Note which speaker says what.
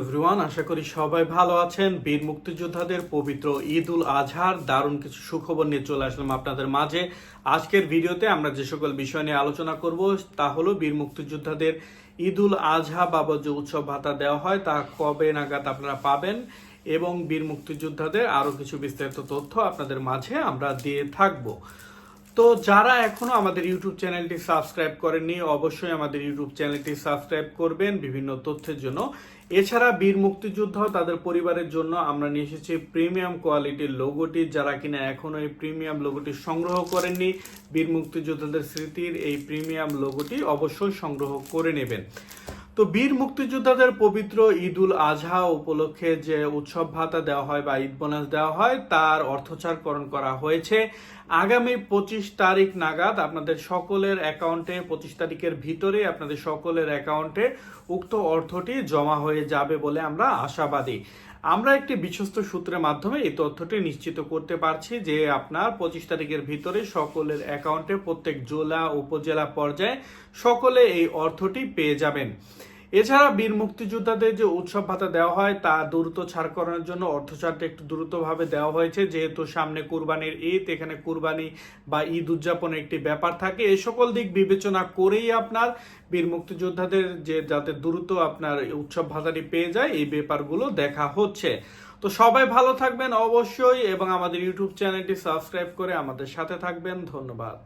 Speaker 1: Everyone, আশা করি সবাই ভালো আছেন। বীর মুক্তিযোদ্ধাদের পবিত্র ঈদ উল আজহার, দারুণ কিছু সুখবর নিয়ে চলে আসলাম আপনাদের মাঝে। আজকের ভিডিওতে আমরা যে সকল বিষয় নিয়ে আলোচনা করব, তা হলো বীর মুক্তিযোদ্ধাদের ঈদ উল আজহা বাবদ যে উৎসব ভাতা দেওয়া হয়, তা কবে নাগাদ আপনারা পাবেন এবং বীর মুক্তিযোদ্ধাদের আরও কিছু বিস্তারিত তথ্য আপনাদের মাঝে আমরা দিয়ে থাকব। তো যারা এখনও আমাদের ইউটিউব চ্যানেলটি সাবস্ক্রাইব করেননি, অবশ্যই আমাদের ইউটিউব চ্যানেলটি সাবস্ক্রাইব করবেন বিভিন্ন তথ্যের জন্য। এছাড়া বীর মুক্তিযোদ্ধা তাদের পরিবারের জন্য আমরা নিয়ে এসেছি প্রিমিয়াম কোয়ালিটির লোগোটি। যারা কিনা এখনও এই প্রিমিয়াম লোগোটি সংগ্রহ করেননি, বীর মুক্তিযোদ্ধাদের স্মৃতির এই প্রিমিয়াম লোগোটি অবশ্যই সংগ্রহ করে নেবেন। তো বীর মুক্তিযোদ্ধাদের পবিত্র ঈদ উল আজহা উপলক্ষে যে উৎসব ভাতা দেওয়া হয় বা ঈদ বোনাস দেওয়া হয়, তার অর্থচারকরণ করা হয়েছে। আগামী পঁচিশ তারিখ নাগাদ আপনাদের সকলের অ্যাকাউন্টে, পঁচিশ তারিখের ভিতরে আপনাদের সকলের অ্যাকাউন্টে উক্ত অর্থটি জমা হয়ে যাবে বলে আমরা আশাবাদী। আমরা একটি বিশ্বস্ত সূত্রের মাধ্যমে এই তথ্যটি নিশ্চিত করতে পারছি যে আপনার পঁচিশ তারিখের ভিতরে সকলের অ্যাকাউন্টে প্রত্যেক জেলা, উপজেলা পর্যায়ে সকলে এই অর্থটি পেয়ে যাবেন। এছাড়া বীর মুক্তিযোদ্ধাদের যে উৎসব ভাতা দেওয়া হয়, তা দ্রুত ছাড় করানোর জন্য অর্থ অর্থচারটা একটু দ্রুতভাবে দেওয়া হয়েছে। যেহেতু সামনে কুরবানির ঈদ, এখানে কুরবানি বা ঈদ উদযাপনের একটি ব্যাপার থাকে। এই সকল দিক বিবেচনা করেই আপনার বীর মুক্তিযোদ্ধাদের যে যাতে দ্রুত আপনার উৎসব ভাতাটি পেয়ে যায়, এই ব্যাপারগুলো দেখা হচ্ছে। তো সবাই ভালো থাকবেন অবশ্যই এবং আমাদের ইউটিউব চ্যানেলটি সাবস্ক্রাইব করে আমাদের সাথে থাকবেন। ধন্যবাদ।